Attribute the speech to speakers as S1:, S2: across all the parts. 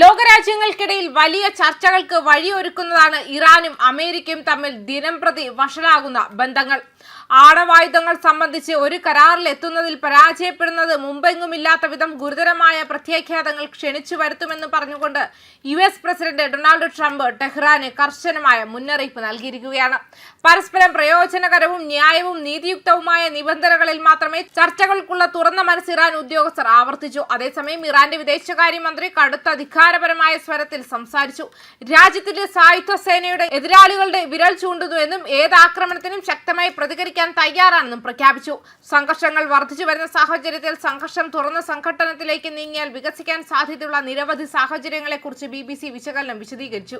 S1: ലോകരാജ്യങ്ങൾക്കിടയിൽ വലിയ ചർച്ചകൾക്ക് വഴിയൊരുക്കുന്നതാണ് ഇറാനും അമേരിക്കയും തമ്മിൽ ദിനംപ്രതി വഷളാകുന്ന ബന്ധങ്ങൾ. ആണവായുധങ്ങൾ സംബന്ധിച്ച് ഒരു കരാറിൽ എത്തുന്നതിൽ പരാജയപ്പെടുന്നത് മുമ്പെങ്ങുമില്ലാത്ത വിധം ഗുരുതരമായ പ്രത്യാഘാതങ്ങൾ ക്ഷണിച്ചു വരുത്തുമെന്ന് പറഞ്ഞുകൊണ്ട് U S president Donald Trump Tehran കർശനമായ മുന്നറിയിപ്പ് നൽകിയിരിക്കുകയാണ്. പരസ്പരം പ്രയോജനകരവും ന്യായവും നീതിയുക്തവുമായ നിബന്ധനകളിൽ മാത്രമേ ചർച്ചകൾക്കുള്ള തുറന്ന മനസ്സ് ഇറാൻ ഉദ്യോഗസ്ഥർ ആവർത്തിച്ചു. അതേസമയം ഇറാന്റെ വിദേശകാര്യമന്ത്രി കടുത്ത അധികാരപരമായ സ്വരത്തിൽ സംസാരിച്ചു. രാജ്യത്തിന്റെ സായുധ സേനയുടെ എതിരാളികളുടെ വിരൽ ചൂണ്ടുന്നു എന്നും ഏത് ആക്രമണത്തിനും ശക്തമായി പ്രതികരിക്കാൻ തയ്യാറാണെന്നും പ്രഖ്യാപിച്ചു. സംഘർഷങ്ങൾ വർദ്ധിച്ചു വരുന്ന സാഹചര്യത്തിൽ സംഘർഷം തുറന്ന സംഘട്ടനത്തിലേക്ക് നീങ്ങിയാൽ വികസിക്കാൻ സാധ്യതയുള്ള നിരവധി സാഹചര്യങ്ങളെക്കുറിച്ച് ബി ബി സി വിശകലനം വിശദീകരിച്ചു.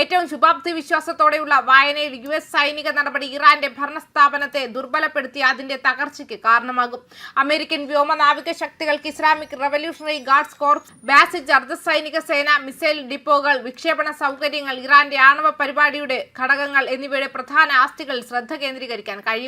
S1: ഏറ്റവും ശുഭാപ്തി വിശ്വാസത്തോടെയുള്ള വായനയിൽ യു എസ് സൈനിക നടപടി ഇറാന്റെ ഭരണസ്ഥാപനത്തെ ദുർബലപ്പെടുത്തി അതിന്റെ തകർച്ചയ്ക്ക് കാരണമാകും. അമേരിക്കൻ വ്യോമ നാവിക ശക്തികൾക്ക് Islamic Revolutionary Guards Corps Basij അർദ്ധസൈനിക സേന മിസൈൽ ഡിപ്പോകൾ വിക്ഷേപണ സൗകര്യങ്ങൾ ഇറാന്റെ ആണവ പരിപാടിയുടെ ഘടകങ്ങൾ എന്നിവയുടെ പ്രധാന ആസ്തികളിൽ ശ്രദ്ധ കേന്ദ്രീകരിക്കാൻ കഴിയും.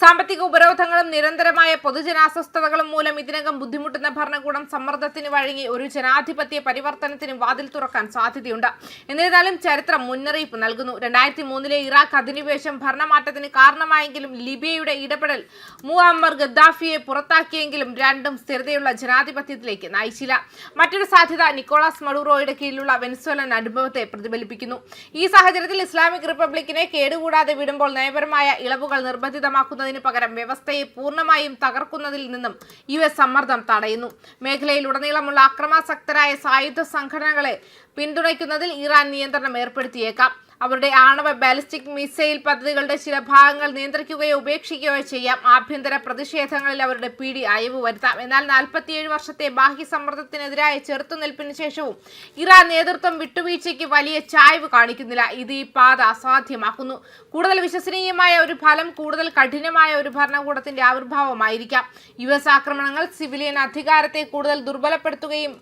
S1: സാമ്പത്തിക ഉപരോധങ്ങളും നിരന്തരമായ പൊതുജനാസ്വസ്ഥതകളും മൂലം ഇതിനകം ബുദ്ധിമുട്ടുന്ന ഭരണകൂടം സമ്മർദ്ദത്തിന് വഴങ്ങി ഒരു ജനാധിപത്യ പരിവർത്തനത്തിന് വാതിൽ തുറക്കാൻ സാധ്യതയുണ്ട്. എന്നിരുന്നാലും ചരിത്രം മുന്നറിയിപ്പ് നൽകുന്നു. രണ്ടായിരത്തി മൂന്നിലെ ഇറാഖ് അധിനിവേശം ഭരണമാറ്റത്തിന് കാരണമായെങ്കിലും ലിബിയയുടെ ഇടപെടൽ മുഅമ്മർ ഗദ്ദാഫിയെ പുറത്താക്കിയെങ്കിലും രണ്ടും സ്ഥിരതയുള്ള ജനാധിപത്യത്തിലേക്ക് നയിച്ചില്ല. മറ്റൊരു സാധ്യത നിക്കോളാസ് മഡൂറോയുടെ കീഴിലുള്ള വെനസ്വേലൻ അനുഭവത്തെ പ്രതിഫലിപ്പിക്കുന്നു. ഈ സാഹചര്യത്തിൽ ഇസ്ലാമിക് റിപ്പബ്ലിക്കിനെ കേടുകൂടാതെ വിടുമ്പോൾ നയപരമായ ഇളവുകൾ നിർബന്ധിതമാക്കുന്നതിന് പകരം വ്യവസ്ഥയെ പൂർണമായും തകർക്കുന്നതിൽ നിന്നും യു എസ് സമ്മർദ്ദം തടയുന്നു. മേഖലയിലുടനീളമുള്ള അക്രമാസക്തരായ സായുധ സംഘടനകളെ പിന്തുണയ്ക്കുന്നതിൽ ഇറാൻ നിയന്ത്രണം ഏർപ്പെടുത്തിയേക്കാം. അവരുടെ ആണവ ബാലിസ്റ്റിക് മിസൈൽ പദ്ധതികളുടെ ചില ഭാഗങ്ങൾ നിയന്ത്രിക്കുകയോ ഉപേക്ഷിക്കുകയോ ചെയ്യാം. ആഭ്യന്തര പ്രതിഷേധങ്ങളിൽ അവരുടെ പിടി അയവ് വരുത്താം. എന്നാൽ നാൽപ്പത്തിയേഴ് വർഷത്തെ ബാഹ്യ സമ്മർദ്ദത്തിനെതിരായ ചെറുത്തുനിൽപ്പിന് ശേഷവും ഇറാൻ നേതൃത്വം വിട്ടുവീഴ്ചയ്ക്ക് വലിയ ചായ്വ് കാണിക്കുന്നില്ല. ഇത് ഈ പാത അസാധ്യമാക്കുന്നു. കൂടുതൽ വിശ്വസനീയമായ ഒരു ഫലം കൂടുതൽ കഠിനമായ ഒരു ഭരണകൂടത്തിന്റെ ആവിർഭാവമായിരിക്കാം. യു എസ് ആക്രമണങ്ങൾ സിവിലിയൻ അധികാരത്തെ കൂടുതൽ ദുർബലപ്പെടുത്തുകയും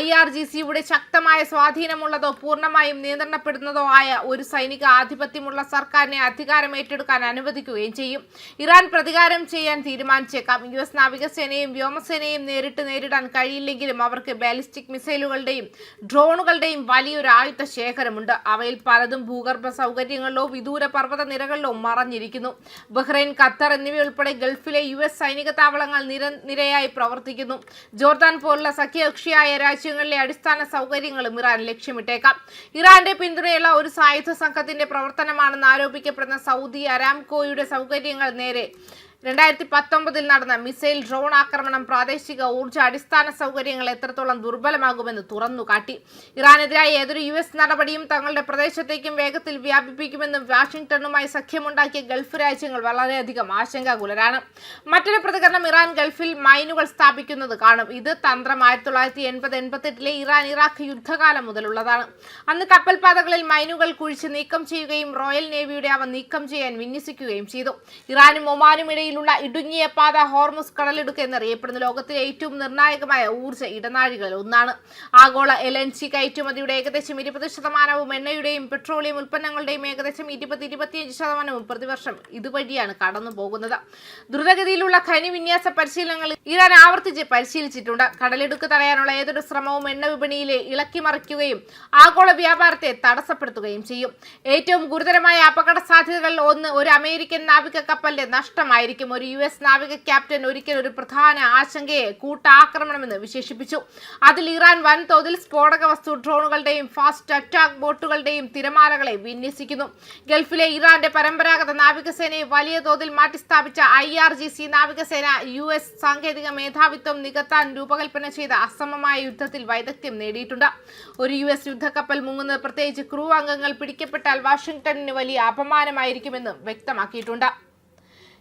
S1: ഐ ആർ ജി സിയുടെ ശക്തമായ സ്വാധീനമുള്ളതോ പൂർണമായും നിയന്ത്രണപ്പെടുന്നതോ ആയ ഒരു സൈനിക ആധിപത്യമുള്ള സർക്കാരിനെ അധികാരം ഏറ്റെടുക്കാൻ അനുവദിക്കുകയും ചെയ്യും. ഇറാൻ പ്രതികാരം ചെയ്യാൻ തീരുമാനിച്ചേക്കാം. യു എസ് നാവികസേനയും വ്യോമസേനയും നേരിട്ട് നേരിടാൻ കഴിയില്ലെങ്കിലും അവർക്ക് ബാലിസ്റ്റിക് മിസൈലുകളുടെയും ഡ്രോണുകളുടെയും വലിയൊരു ആയുധ ശേഖരമുണ്ട്. അവയിൽ പലതും ഭൂഗർഭ സൗകര്യങ്ങളിലോ വിദൂര പർവത നിരകളിലോ മറഞ്ഞിരിക്കുന്നു. ബഹ്റൈൻ ഖത്തർ എന്നിവയുൾപ്പെടെ ഗൾഫിലെ യു എസ് സൈനിക താവളങ്ങൾ നിര നിരയായി പ്രവർത്തിക്കുന്നു. ജോർദാൻ പോലുള്ള സഖ്യകക്ഷിയായ രാജ്യങ്ങളിലെ അടിസ്ഥാന സൗകര്യങ്ങളും ഇറാൻ ലക്ഷ്യമിട്ടേക്കാം. ഇറാന്റെ പിന്തുണയുള്ള ഒരു സായുധ സംഘത്തിന്റെ പ്രവർത്തനമാണെന്ന് ആരോപിക്കപ്പെടുന്ന സൗദി അരാംകോയുടെ സൗകര്യങ്ങൾ നേരെ. രണ്ടായിരത്തി പത്തൊമ്പതിൽ നടന്ന മിസൈൽ ഡ്രോൺ ആക്രമണം പ്രാദേശിക ഊർജ അടിസ്ഥാന സൗകര്യങ്ങൾ എത്രത്തോളം ദുർബലമാകുമെന്ന് തുറന്നുകാട്ടി ഇറാനെതിരായ ഏതൊരു യു എസ് നടപടിയും തങ്ങളുടെ പ്രദേശത്തേക്കും വേഗത്തിൽ വ്യാപിപ്പിക്കുമെന്നും വാഷിംഗ്ടണുമായി സഖ്യമുണ്ടാക്കിയ ഗൾഫ് രാജ്യങ്ങൾ വളരെയധികം ആശങ്കാകുലരാണ്. മറ്റൊരു പ്രതികരണം ഇറാൻ ഗൾഫിൽ മൈനുകൾ സ്ഥാപിക്കുന്നത് കാണും. ഇത് തന്ത്രം ആയിരത്തി തൊള്ളായിരത്തി എൺപത് എൺപത്തെട്ടിലെ ഇറാൻ ഇറാഖ് യുദ്ധകാലം മുതലുള്ളതാണ്. അന്ന് കപ്പൽപാതകളിൽ മൈനുകൾ കുഴിച്ച് നീക്കം ചെയ്യുകയും റോയൽ നേവിയുടെ അവ നീക്കം ചെയ്യാൻ വിന്യസിക്കുകയും ചെയ്തു. ഇറാനും ഒമാനും ഇടയിലുള്ള ഇടുങ്ങിയ പാത ഹോർമുസ് കടലിടുക്ക് എന്നറിയപ്പെടുന്ന ലോകത്തിലെ ഏറ്റവും നിർണായകമായ ഊർജ ഇടനാഴികളിൽ ഒന്നാണ്. ആഗോള എൽ എൻ സി കയറ്റുമതിയുടെ ഏകദേശം ഇരുപത് ശതമാനവും എണ്ണയുടെയും പെട്രോളിയം ഉൽപ്പന്നങ്ങളുടെയും ഏകദേശം ഇരുപത് ഇരുപത്തിയഞ്ച് ശതമാനവും പ്രതിവർഷം ഇതുവഴിയാണ് കടന്നു പോകുന്നത്. ദ്രുതഗതിയിലുള്ള ഖനി വിന്യാസ പരിശീലനങ്ങൾ ഇറാൻ ആവർത്തിച്ച് പരിശീലിച്ചിട്ടുണ്ട്. കടലിടുക്ക് തടയാനുള്ള ഏതൊരു ശ്രമവും എണ്ണ വിപണിയിലെ ഇളക്കി മറിക്കുകയും ആഗോള വ്യാപാരത്തെ തടസ്സപ്പെടുത്തുകയും ചെയ്യും. ഏറ്റവും ഗുരുതരമായ അപകട സാധ്യതകളിൽ ഒന്ന് ഒരു അമേരിക്കൻ നാവിക കപ്പലിന്റെ നഷ്ടമായിരിക്കും. ഒരു യു എസ് നാവിക ക്യാപ്റ്റൻ ഒരിക്കൽ ഒരു പ്രധാന ആശങ്കയെ കൂട്ടാക്രമണമെന്ന് വിശേഷിപ്പിച്ചു. അതിൽ ഇറാൻ വൻതോതിൽ സ്ഫോടക വസ്തു ഡ്രോണുകളുടെയും ഫാസ്റ്റ് അറ്റാക്ക് ബോട്ടുകളുടെയും തിരമാലകളെ വിന്യസിക്കുന്നു. ഗൾഫിലെ ഇറാന്റെ പരമ്പരാഗത നാവികസേനയെ വലിയ തോതിൽ മാറ്റിസ്ഥാപിച്ച ഐ ആർ ജി സി നാവികസേന യു എസ് സാങ്കേതിക മേധാവിത്വം നികത്താൻ രൂപകൽപ്പന ചെയ്ത അസമമായ യുദ്ധത്തിൽ വൈദഗ്ധ്യം നേടിയിട്ടുണ്ട്. ഒരു യു എസ് യുദ്ധക്കപ്പൽ മുങ്ങുന്നത് പ്രത്യേകിച്ച് ക്രൂ അംഗങ്ങൾ പിടിക്കപ്പെട്ടാൽ വാഷിംഗ്ടണിന് വലിയ അപമാനമായിരിക്കുമെന്നും വ്യക്തമാക്കിയിട്ടുണ്ട്.